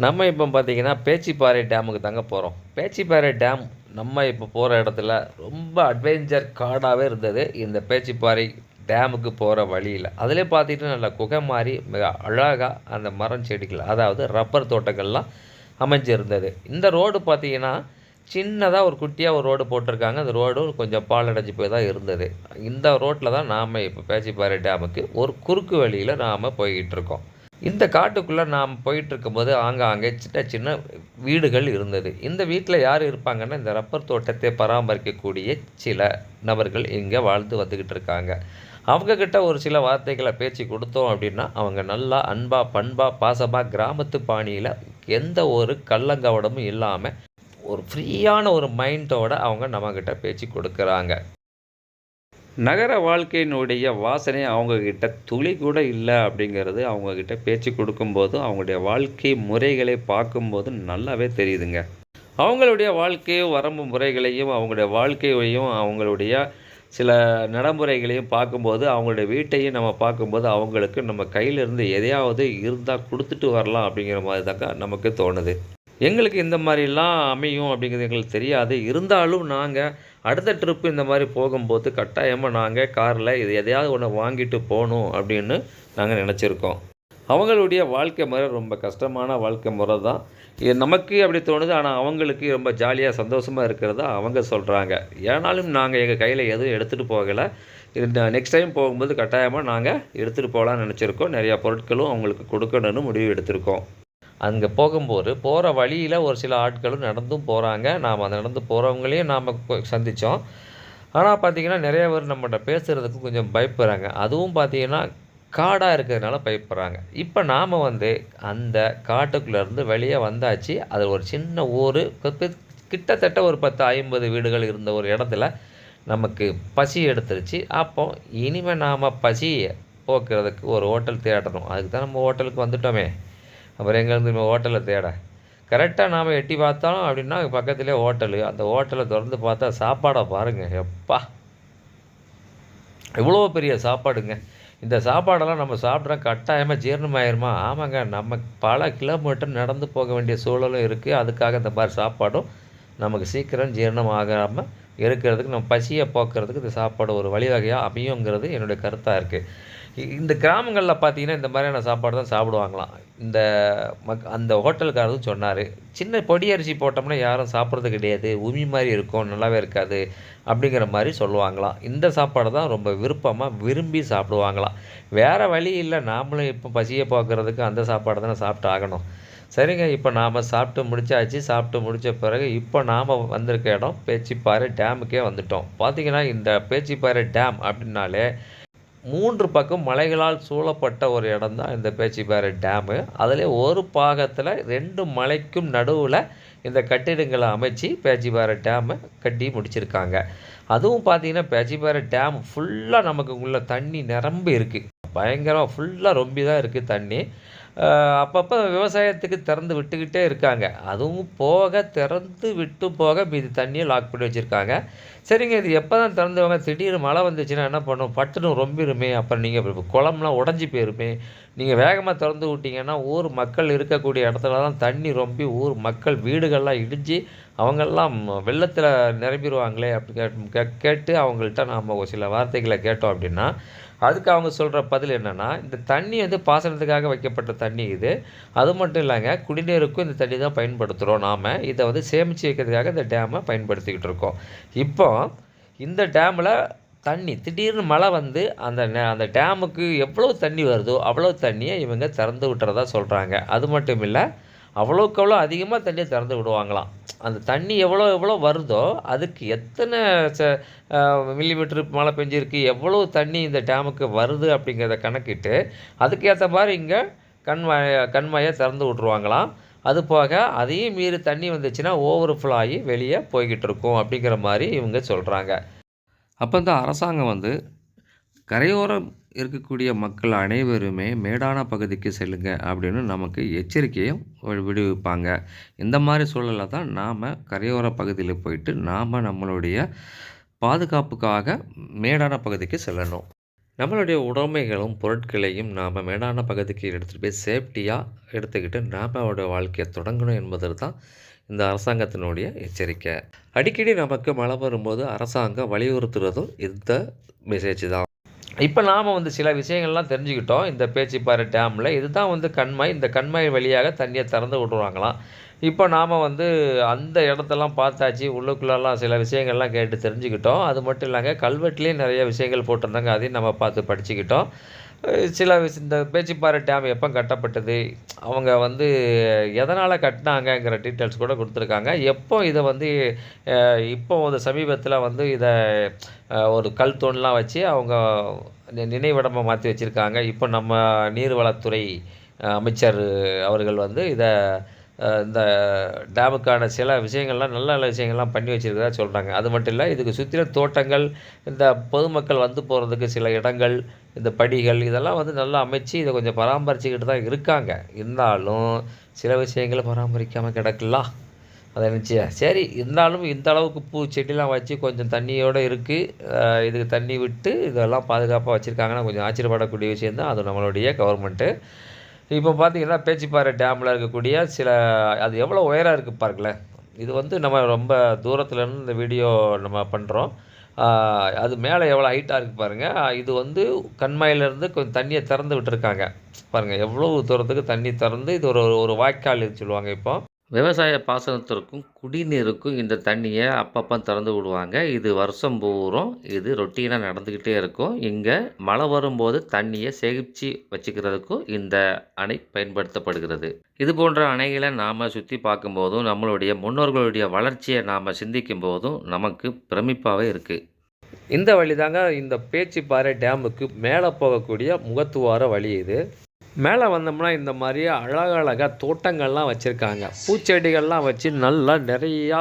நம்ம இப்போ பார்த்தீங்கன்னா பேச்சிப்பாறை டேமுக்கு தாங்க போகிறோம் பேச்சிப்பாறை டேம் நம்ம இப்போ போகிற இடத்துல ரொம்ப அட்வென்ச்சர் காடாகவே இருந்தது. இந்த பேச்சிப்பாறை டேமுக்கு போகிற வழியில். அதிலே பார்த்துக்கிட்டு நல்லா குகை மாதிரி மிக அழகாக அந்த மரம் செடிகள் அதாவது ரப்பர் தோட்டங்கள்லாம் அமைஞ்சிருந்தது. இந்த ரோடு பார்த்தீங்கன்னா சின்னதாக ஒரு குட்டியாக ஒரு ரோடு போட்டிருக்காங்க. அந்த ரோடு கொஞ்சம் பாலடைஞ்சு போய் தான் இருந்தது. இந்த ரோட்டில் தான் நாம் இப்போ பேச்சிப்பாறை டேமுக்கு ஒரு குறுக்கு வழியில் நாம் போய்கிட்டு இருக்கோம். இந்த காட்டுக்குள்ளே நாம் போயிட்டுருக்கும்போது ஆங்காங்கே சின்ன சின்ன வீடுகள் இருந்தது. இந்த வீட்டில் யார் இருப்பாங்கன்னா இந்த ரப்பர் தோட்டத்தை பராமரிக்கக்கூடிய சில நபர்கள் இங்கே வாழ்ந்து வந்துக்கிட்டு இருக்காங்க. அவங்கக்கிட்ட ஒரு சில வார்த்தைகளை பேச்சு கொடுத்தோம் அப்படின்னா அவங்க நல்லா அன்பாக பண்பாக பாசமாக கிராமத்து பாணியில் எந்த ஒரு கள்ளங்கவடமும் இல்லாமல் ஒரு ஃப்ரீயான ஒரு மைண்டோடு அவங்க நம்மக்கிட்ட பேச்சு கொடுக்குறாங்க. நகர வாழ்க்கையினுடைய வாசனை அவங்கக்கிட்ட துளி கூட இல்லை அப்படிங்கிறது அவங்கக்கிட்ட பேச்சு கொடுக்கும்போது அவங்களுடைய வாழ்க்கை முறைகளை பார்க்கும்போது நல்லாவே தெரியுதுங்க. அவங்களுடைய வாழ்க்கையும் வரம்பு முறைகளையும் அவங்களுடைய வாழ்க்கையையும் அவங்களுடைய சில நடைமுறைகளையும் பார்க்கும்போது அவங்களுடைய வீட்டையும் நம்ம பார்க்கும்போது அவங்களுக்கு நம்ம கையிலிருந்து எதையாவது இருந்தால் கொடுத்துட்டு வரலாம் அப்படிங்கிற மாதிரி தாங்க நமக்கு தோணுது. எங்களுக்கு இந்த மாதிரிலாம் அமையும் அப்படிங்கிறது எங்களுக்கு தெரியாது. இருந்தாலும் நாங்கள் அடுத்த ட்ரிப்பு இந்த மாதிரி போகும்போது கட்டாயமாக நாங்கள் காரில் இது எதையாவது ஒன்று வாங்கிட்டு போகணும் அப்படின்னு நாங்கள் நினச்சிருக்கோம். அவங்களுடைய வாழ்க்கை முறை ரொம்ப கஷ்டமான வாழ்க்கை முறை தான். இது நமக்கு அப்படி தோணுது ஆனால் அவங்களுக்கு ரொம்ப ஜாலியாக சந்தோஷமாக இருக்கிறதா அவங்க சொல்கிறாங்க ஏனாலும் நாங்கள் எங்கள் கையில் எதுவும் எடுத்துகிட்டு போகலை. இது நெக்ஸ்ட் டைம் போகும்போது கட்டாயமாக நாங்கள் எடுத்துகிட்டு போகலான்னு நினச்சிருக்கோம். நிறையா பொருட்களும் அவங்களுக்கு கொடுக்கணும்னு முடிவு எடுத்திருக்கோம். அங்கே போகும்போது போகிற வழியில் ஒரு சில ஆட்களும் நடந்தும் போகிறாங்க நாம் அந்த நடந்து போகிறவங்களையும் நாம் சந்தித்தோம் ஆனால் பார்த்திங்கன்னா நிறைய பேர் நம்மகிட்ட பேசுகிறதுக்கு கொஞ்சம் பயப்படுறாங்க. அதுவும் பார்த்திங்கன்னா காடாக இருக்கிறதுனால பயப்படுறாங்க. இப்போ நாம் வந்து அந்த காட்டுக்குள்ளேருந்து வெளியே வந்தாச்சு. அது ஒரு சின்ன ஊர் கிட்டத்தட்ட ஒரு பத்து ஐம்பது வீடுகள் இருந்த ஒரு இடத்துல நமக்கு பசி எடுத்துருச்சு. அப்போ இனிமேல் நாம் பசியை போக்குறதுக்கு ஒரு ஹோட்டல் தேடணும். அதுக்கு தான் நம்ம ஹோட்டலுக்கு வந்துட்டோமே. அப்புறம் எங்கேருந்து நம்ம தேட? கரெக்டாக நாம் எட்டி பார்த்தாலும் அப்படின்னா பக்கத்துலேயே ஹோட்டலு. அந்த ஹோட்டலை திறந்து பார்த்தா சாப்பாடை பாருங்கள் எப்பா! இவ்வளோ பெரிய சாப்பாடுங்க. இந்த சாப்பாடெல்லாம் நம்ம சாப்பிட்றோம் கட்டாயமாக ஜீரணமாயிருமா? ஆமாங்க. நம்ம பல கிலோமீட்டர் நடந்து போக வேண்டிய சூழலும் இருக்குது அதுக்காக இந்த மாதிரி சாப்பாடும் நமக்கு சீக்கிரம் ஜீரணம் ஆகாமல் இருக்கிறதுக்கு நம்ம பசியை போக்குறதுக்கு இந்த சாப்பாடு ஒரு வழிவகையாக அமையுங்கிறது என்னுடைய கருத்தாக இருக்குது இந்த கிராமங்களில் பார்த்தீங்கன்னா இந்த மாதிரியான சாப்பாடு தான் சாப்பிடுவாங்களாம். இந்த மக் அந்த ஹோட்டலுக்காரரும் சொன்னார் சின்ன பொடி அரிசி போட்டோம்னா யாரும் சாப்பிட்றது கிடையாது. உமி மாதிரி இருக்கும் நல்லாவே இருக்காது. அப்படிங்கிற மாதிரி சொல்லுவாங்களாம். இந்த சாப்பாடு தான் ரொம்ப விருப்பமாக விரும்பி சாப்பிடுவாங்களாம். வேறு வழி இல்லை நாமளும் இப்போ பசியை போக்குறதுக்கு அந்த சாப்பாடு தானே சாப்பிட்டு ஆகணும். சரிங்க இப்போ நாம் சாப்பிட்டு முடிச்சாச்சு. சாப்பிட்டு முடித்த பிறகு இப்போ நாம் வந்திருக்க இடம் பேச்சிப்பாறை டேமுக்கே வந்துட்டோம். பார்த்திங்கன்னா இந்த பேச்சிப்பாறை டேம் அப்படின்னாலே மூன்று பக்கம் மலைகளால் சூழப்பட்ட ஒரு இடம் தான் இந்த பேச்சிப்பாறை டேமு. அதில் ஒரு பாகத்தில் ரெண்டு மலைக்கும் நடுவில் இந்த கட்டிடங்களை அமைச்சு பேச்சிப்பாறை டேமை கட்டி முடிச்சிருக்காங்க. அதுவும் பார்த்திங்கன்னா பேச்சிப்பாறை டேம் ஃபுல்லாக நமக்கு உள்ள தண்ணி நிரம்பி இருக்குது பயங்கரமாக ஃபுல்லாக ரொம்பி தான் இருக்குது தண்ணி. அப்பப்போ விவசாயத்துக்கு திறந்து விட்டுக்கிட்டே இருக்காங்க. அதுவும் போக திறந்து விட்டு போக மீதி தண்ணியை லாக் பண்ணி வச்சுருக்காங்க. சரிங்க இது எப்போ தான் திறந்தவங்க? திடீர்னு மழை வந்துச்சுன்னா என்ன பண்ணும்? பட்டுன்னு ரொம்பிருமே. அப்புறம் நீங்கள் குளம்லாம் உடஞ்சி போயிருமே. நீங்கள் வேகமாக திறந்து விட்டிங்கன்னா ஊர் மக்கள் இருக்கக்கூடிய இடத்துல தான் தண்ணி ரொம்பி ஊர் மக்கள் வீடுகள்லாம் இடிஞ்சு அவங்கெல்லாம் வெள்ளத்தில் நிரம்பிடுவாங்களே அப்படி கே கேட்டு அவங்கள்ட்ட நாம் சில வார்த்தைகளை கேட்டோம் அப்படின்னா அதுக்கு அவங்க சொல்கிற பதில் என்னென்னா இந்த தண்ணி வந்து பாசனத்துக்காக வைக்கப்பட்ட தண்ணி இது. அது மட்டும் இல்லைங்க குடிநீருக்கும் இந்த தண்ணி தான் பயன்படுத்துகிறோம் நாம். இதை வந்து சேமித்து வைக்கிறதுக்காக இந்த டேமை பயன்படுத்திக்கிட்டு இருக்கோம். இப்போ இந்த டேமில் தண்ணி திடீர்னு மழை வந்து அந்த அந்த டேமுக்கு எவ்வளோ தண்ணி வருதோ அவ்வளோ தண்ணியை இவங்க திறந்து விட்டுறதா சொல்கிறாங்க அது மட்டும் இல்லை அவ்வளோக்கு அவ்வளோ அதிகமாக தண்ணியை திறந்து விடுவாங்களாம். அந்த தண்ணி எவ்வளோ எவ்வளோ வருதோ அதுக்கு எத்தனை ச மில்லிமீட்ரு மழை பெஞ்சிருக்கு எவ்வளோ தண்ணி இந்த டேமுக்கு வருது அப்படிங்கிறத கணக்கிட்டு அதுக்கேற்ற மாதிரி இங்கே கண்மாய கண்மாயை திறந்து விட்ருவாங்களாம் அது போக அதையும் மீறி தண்ணி வந்துச்சுன்னா ஓவர் ஃப்ளோ ஆகி வெளியே போய்கிட்டு இருக்கும் அப்படிங்கிற மாதிரி இவங்க சொல்கிறாங்க அப்போ இந்த அரசாங்கம் வந்து கரையோரம் இருக்கக்கூடிய மக்கள் அனைவருமே மேடான பகுதிக்கு செல்லுங்க அப்படின்னு நமக்கு எச்சரிக்கையும் விடுவிப்பாங்க. இந்த மாதிரி சூழலில் தான் நாம் கரையோர பகுதியில் போயிட்டு நாம் நம்மளுடைய பாதுகாப்புக்காக மேடான பகுதிக்கு செல்லணும். நம்மளுடைய உடைமைகளும் பொருட்களையும் நாம் மேடான பகுதிக்கு எடுத்துகிட்டு போய் சேஃப்டியாக எடுத்துக்கிட்டு நாம் அவருடைய வாழ்க்கையை தொடங்கணும் என்பது தான் இந்த அரசாங்கத்தினுடைய எச்சரிக்கை. அடிக்கடி நமக்கு மழை வரும்போது அரசாங்கம் வலியுறுத்துறதும் இந்த மெசேஜ் தான். இப்போ நாம் வந்து சில விஷயங்கள்லாம் தெரிஞ்சுக்கிட்டோம். இந்த பேச்சிப்பாறை டேமில். இதுதான் வந்து கண்மாய் இந்த கண்மாய் வழியாக தண்ணியை திறந்து விட்ருவாங்களாம் இப்போ நாம் வந்து அந்த இடத்தெல்லாம் பார்த்தாச்சு. உள்ளுக்குள்ளெல்லாம் சில விஷயங்கள்லாம் கேட்டு தெரிஞ்சுக்கிட்டோம். அது மட்டும் இல்லைங்க கல்வெட்டுலேயும் நிறைய விஷயங்கள் போட்டிருந்தாங்க. அதையும் நம்ம பார்த்து படிச்சுக்கிட்டோம். சில இந்த பேச்சிப்பாறை டேம் எப்போ கட்டப்பட்டது? அவங்க வந்து எதனால் கட்டினாங்கங்கிற டீட்டெயில்ஸ் கூட கொடுத்துருக்காங்க. எப்போ இதை வந்து இப்போ ஒரு சமீபத்தில் வந்து இதை ஒரு கல் தூண்லாம் வச்சு அவங்க நி- நினைவிடமாக மாற்றி வச்சுருக்காங்க. இப்போ நம்ம நீர்வளத்துறை அமைச்சர் அவர்கள் வந்து இதை இந்த டேமுக்கான சில விஷயங்கள்லாம் நல்ல நல்ல விஷயங்கள்லாம் பண்ணி வச்சுருக்கதா சொல்கிறாங்க அது மட்டும் இல்லை இதுக்கு சுற்றிலும் தோட்டங்கள் இந்த பொதுமக்கள் வந்து போகிறதுக்கு சில இடங்கள் இந்த படிகள் இதெல்லாம் வந்து நல்லா அமைச்சு இதை கொஞ்சம் பராமரிச்சுக்கிட்டு தான் இருக்காங்க. இருந்தாலும் சில விஷயங்களை பராமரிக்காமல் கிடக்கலாம். அதை நினச்சியா? சரி இருந்தாலும் இந்த அளவுக்கு பூ செடிலாம் வச்சு கொஞ்சம் தண்ணியோடு இருக்குது இதுக்கு தண்ணி விட்டு இதெல்லாம் பாதுகாப்பாக வச்சுருக்காங்கன்னா கொஞ்சம் ஆச்சரியப்படக்கூடிய விஷயம் தான். அது நம்மளுடைய கவர்மெண்ட்டு இப்போ பார்த்தீங்கன்னா பேச்சிப்பாறை டேமில் இருக்கக்கூடிய சில அது எவ்வளோ உயரம் இருக்குது பாருங்களேன். இது வந்து நம்ம ரொம்ப தூரத்துலேருந்து இந்த வீடியோ நம்ம பண்ணுறோம் அது மேலே எவ்வளோ ஹைட்டாக இருக்குது பாருங்கள் இது வந்து கண்மாயிலேருந்து கொஞ்சம் தண்ணியை திறந்து விட்டுருக்காங்க. பாருங்கள் எவ்வளோ தூரத்துக்கு தண்ணி திறந்து இது ஒரு ஒரு வாய்க்கால் சொல்லுவாங்க இப்போ. விவசாய பாசனத்திற்கும் குடிநீருக்கும் இந்த தண்ணியை அப்பப்போ திறந்து விடுவாங்க. இது வருஷம் பூரும் இது ரொட்டீனாக நடந்துக்கிட்டே இருக்கும். இங்கே மழை வரும்போது தண்ணியை சேகிச்சு வச்சுக்கிறதுக்கும் இந்த அணை பயன்படுத்தப்படுகிறது. இது போன்ற அணைகளை நாம் சுற்றி பார்க்கும்போதும் நம்மளுடைய முன்னோர்களுடைய வளர்ச்சியை நாம் சிந்திக்கும் போதும் நமக்கு பிரமிப்பாகவே இருக்குது இந்த வழி தாங்க இந்த பேச்சிப்பாறை டேமுக்கு மேலே போகக்கூடிய முகத்துவார வழி இது. மேலே வந்தோம்னா இந்த மாதிரி அழகழகாக தோட்டங்கள்லாம் வச்சுருக்காங்க. பூச்செடிகள்லாம் வச்சு நல்லா நிறையா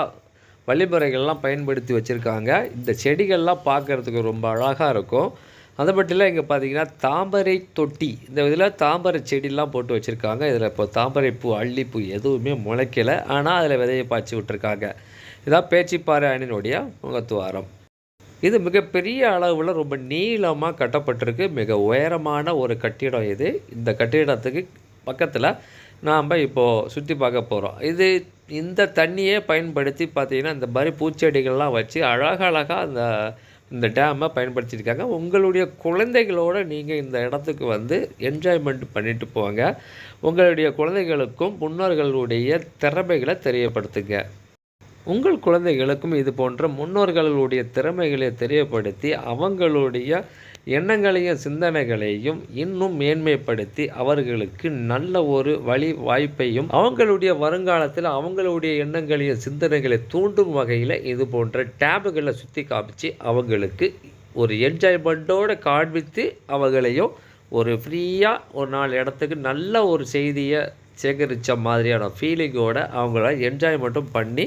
வழிமுறைகள்லாம் பயன்படுத்தி வச்சுருக்காங்க. இந்த செடிகள்லாம் பார்க்குறதுக்கு ரொம்ப அழகாக இருக்கும். அது மட்டும் இல்லை இங்கே பார்த்தீங்கன்னா தாமரை தொட்டி இந்த இதில் தாமரை செடிலாம் போட்டு வச்சுருக்காங்க. இதில் இப்போ தாமரை பூ அள்ளிப்பூ எதுவுமே முளைக்கலை. ஆனால் அதில் விதையை பாய்ச்சி விட்டுருக்காங்க. இதான் பேச்சிப்பாறை அணினுடைய முகத்துவாரம். இது மிகப்பெரிய அளவில் ரொம்ப நீளமாக கட்டப்பட்டிருக்கு. மிக உயரமான ஒரு கட்டிடம் இது. இந்த கட்டிடத்துக்கு பக்கத்தில் நாம் இப்போது சுற்றி பார்க்க போகிறோம் இது இந்த தண்ணியே பயன்படுத்தி பார்த்திங்கன்னா இந்த மாதிரி பூச்செடிகள்லாம் வச்சு அழகழகாக அந்த இந்த டேமை பயன்படுத்தியிருக்காங்க. உங்களுடைய குழந்தைகளோட நீங்கள் இந்த இடத்துக்கு வந்து என்ஜாய்மெண்ட் பண்ணிட்டு போங்க. உங்களுடைய குழந்தைகளுக்கும் முன்னோர்களுடைய திறமைகளை தெரியப்படுத்துங்க. உங்கள் குழந்தைகளுக்கும் இது போன்ற முன்னோர்களுடைய திறமைகளை தெரியப்படுத்தி அவங்களுடைய எண்ணங்களையும் சிந்தனைகளையும் இன்னும் மேன்மைப்படுத்தி அவர்களுக்கு நல்ல ஒரு வழி வாய்ப்பையும் அவங்களுடைய வருங்காலத்தில் அவங்களுடைய எண்ணங்களையும் சிந்தனைகளை தூண்டும் வகையில் இது போன்ற டேபுகளை சுற்றி காமிச்சு அவங்களுக்கு ஒரு என்ஜாய்மெண்ட்டோடு காண்பித்து அவங்களையும் ஒரு ஃப்ரீயாக ஒரு நாலு இடத்துக்கு நல்ல ஒரு செய்தியை சேகரித்த மாதிரியான ஃபீலிங்கோட அவங்கள என்ஜாய்மெண்ட்டும் பண்ணி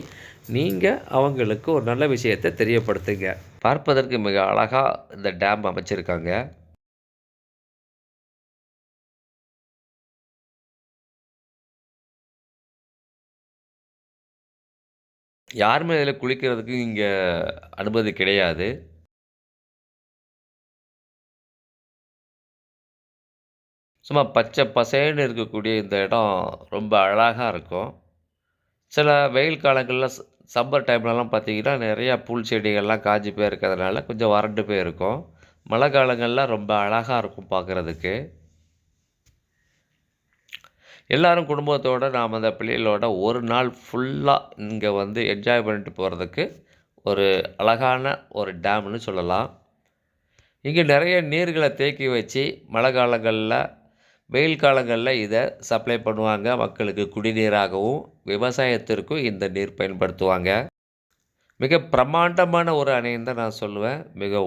நீங்கள் அவங்களுக்கு ஒரு நல்ல விஷயத்தை தெரியப்படுத்துங்க. பார்ப்பதற்கு மிக அழகாக இந்த டேம் அமைச்சிருக்காங்க. யாருமே இதில் குளிக்கிறதுக்கு இங்கே அனுமதி கிடையாது. சும்மா பச்சை பசேன்னு இருக்கக்கூடிய இந்த இடம் ரொம்ப அழகாக இருக்கும். சில வெயில் காலங்களில் சம்மர் டைம்லலாம் பார்த்தீங்கன்னா நிறையா புல் செடிகள்லாம் காஞ்சி போய் இருக்கிறதுனால கொஞ்சம் வறண்டு போயிருக்கும். மழை காலங்களில் ரொம்ப அழகாக இருக்கும் பார்க்குறதுக்கு எல்லோரும் குடும்பத்தோடு நாம் அந்த பிள்ளைகளோட ஒரு நாள் ஃபுல்லாக இங்கே வந்து என்ஜாய் பண்ணிட்டு போகிறதுக்கு ஒரு அழகான ஒரு டேம்னு சொல்லலாம். இங்கே நிறைய நீர்களை தேக்கி வச்சு மழை காலங்களில் வெயில் காலங்களில் இதை சப்ளை பண்ணுவாங்க. மக்களுக்கு குடிநீராகவும் விவசாயத்திற்கும் இந்த நீர் பயன்படுத்துவாங்க. மிக பிரம்மாண்டமான ஒரு அணைன்னு தான் நான் சொல்லுவேன். மிக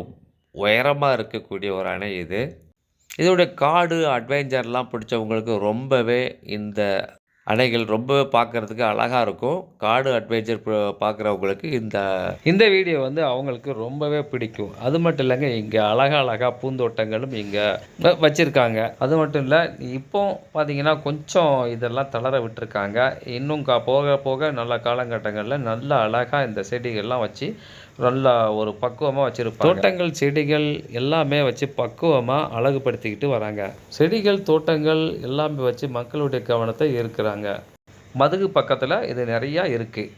உயரமாக இருக்கக்கூடிய ஒரு அணை இது. இதோடைய காடு அட்வென்ச்சர்லாம் பிடிச்சவங்களுக்கு ரொம்பவே இந்த அணைகள் ரொம்ப பார்க்குறதுக்கு அழகாக இருக்கும். காடு அட்வென்ச்சர் பார்க்குறவங்களுக்கு இந்த இந்த வீடியோ வந்து அவங்களுக்கு ரொம்பவே பிடிக்கும். அது மட்டும் இல்லைங்க இங்கே அழகா அழகாக பூந்தோட்டங்களும் இங்கே வச்சுருக்காங்க. அது மட்டும் இல்லை இப்போ பார்த்தீங்கன்னா கொஞ்சம் இதெல்லாம் தளர விட்டுருக்காங்க. இன்னும் கா போக போக நல்ல காலகட்டங்களில் நல்ல அழகாக இந்த செடிகள்லாம் வச்சு நல்லா ஒரு பக்குவமாக வச்சுருப்பாங்க. தோட்டங்கள் செடிகள் எல்லாமே வச்சு பக்குவமாக அழகுபடுத்திக்கிட்டு வராங்க. செடிகள் தோட்டங்கள் எல்லாமே வச்சு மக்களுடைய கவனத்தை ஈர்க்கிறாங்க. மதுகு பக்கத்தில் இது நிறையா இருக்குது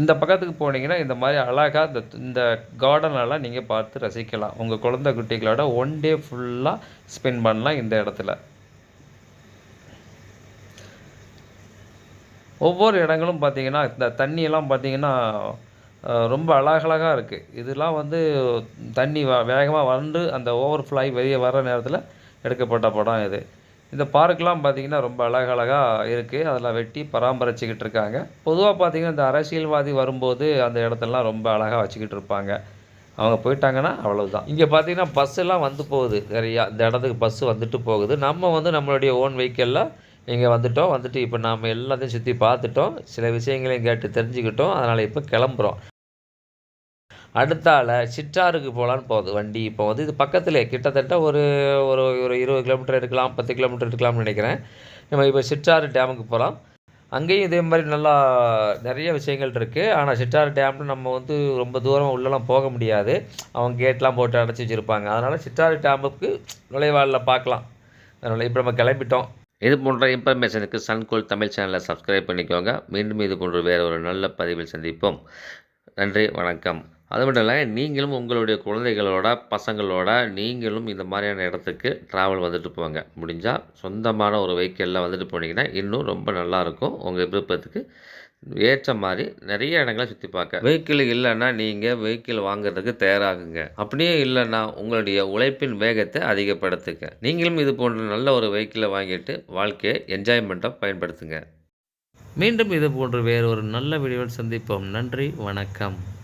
இந்த பக்கத்துக்கு போனீங்கன்னா இந்த மாதிரி அழகாக இந்த இந்த கார்டனெல்லாம் நீங்கள் பார்த்து ரசிக்கலாம். உங்கள் குழந்தை குட்டிகளோட ஒன் டே ஃபுல்லாக ஸ்பெண்ட் பண்ணலாம் இந்த இடத்துல. ஒவ்வொரு இடங்களும் பார்த்தீங்கன்னா இந்த தண்ணியெல்லாம் பார்த்தீங்கன்னா ரொம்ப அழகழகாக இருக்குது இதெல்லாம் வந்து தண்ணி வ வேகமாக வந்து அந்த ஓவர் ஆகி வெளியே வர நேரத்தில் எடுக்கப்பட்ட படம் இது. இந்த பார்க்கெலாம் பார்த்திங்கன்னா ரொம்ப அழகழகாக இருக்குது அதெல்லாம் வெட்டி பராமரிச்சுக்கிட்டு இருக்காங்க. பொதுவாக பார்த்திங்கன்னா இந்த அரசியல்வாதி வரும்போது அந்த இடத்தெல்லாம் ரொம்ப அழகாக வச்சுக்கிட்டு இருப்பாங்க. அவங்க போயிட்டாங்கன்னா அவ்வளவுதான். இங்கே பார்த்தீங்கன்னா பஸ்ஸெல்லாம் வந்து போகுது. நிறையா இந்த இடத்துக்கு பஸ்ஸு வந்துட்டு போகுது. நம்ம வந்து நம்மளுடைய ஓன் வெஹிக்கிளில் இங்கே வந்துட்டோம் வந்துட்டு இப்போ நாம் எல்லாத்தையும் சுற்றி பார்த்துட்டோம். சில விஷயங்களையும் கேட்டு தெரிஞ்சுக்கிட்டோம். அதனால் இப்போ கிளம்புறோம். அடுத்தால சிற்றாருக்கு போகலான்னு போகுது வண்டி. இப்போ வந்து இது பக்கத்துலேயே கிட்டத்தட்ட ஒரு ஒரு ஒரு இருபது கிலோமீட்டர் இருக்கலாம் பத்து கிலோமீட்டர் இருக்கலாம்னு நினைக்கிறேன். நம்ம இப்போ சிற்றாறு டேமுக்கு போகலாம் அங்கேயும் இதே மாதிரி நல்லா நிறைய விஷயங்கள் இருக்குது ஆனால் சிற்றாறு டேம்னு நம்ம வந்து ரொம்ப தூரம் உள்ளலாம் போக முடியாது. அவங்க கேட்லாம் போட்டு அடைச்சி வச்சுருப்பாங்க. அதனால் சிற்றாறு டேமுக்கு நுழைவாளில் பார்க்கலாம். அதனால் இப்போ நம்ம கிளம்பிட்டோம். இது போன்ற இன்ஃபர்மேஷனுக்கு சன்கோல் தமிழ் சேனலை சப்ஸ்கிரைப் பண்ணிக்கோங்க. மீண்டும் இது போன்ற வேறு ஒரு நல்ல பதிவில் சந்திப்போம். நன்றி வணக்கம். அது மட்டும் இல்லை நீங்களும் உங்களுடைய குழந்தைகளோட பசங்களோட நீங்களும் இந்த மாதிரியான இடத்துக்கு ட்ராவல் வந்துட்டு போங்க. முடிஞ்சால் சொந்தமான ஒரு வெஹிக்கிளில் வந்துட்டு போனீங்கன்னா இன்னும் ரொம்ப நல்லாயிருக்கும் உங்கள் விருப்பத்துக்கு ஏற்ற மாதிரி நிறைய இடங்களை சுற்றி பார்க்க. வெஹிக்கிள் இல்லைன்னா நீங்கள் வெஹிக்கிள் வாங்குறதுக்கு தயாராகுங்க. அப்படியே இல்லைன்னா உங்களுடைய உழைப்பின் வேகத்தை அதிகப்படுத்துங்க. நீங்களும் இது போன்ற நல்ல ஒரு வெஹிக்கிளை வாங்கிட்டு வாழ்க்கையை என்ஜாய்மெண்ட்டாக பயன்படுத்துங்க. மீண்டும் இது போன்ற வேறு ஒரு நல்ல வீடியோவில் சந்திப்போம். நன்றி வணக்கம்.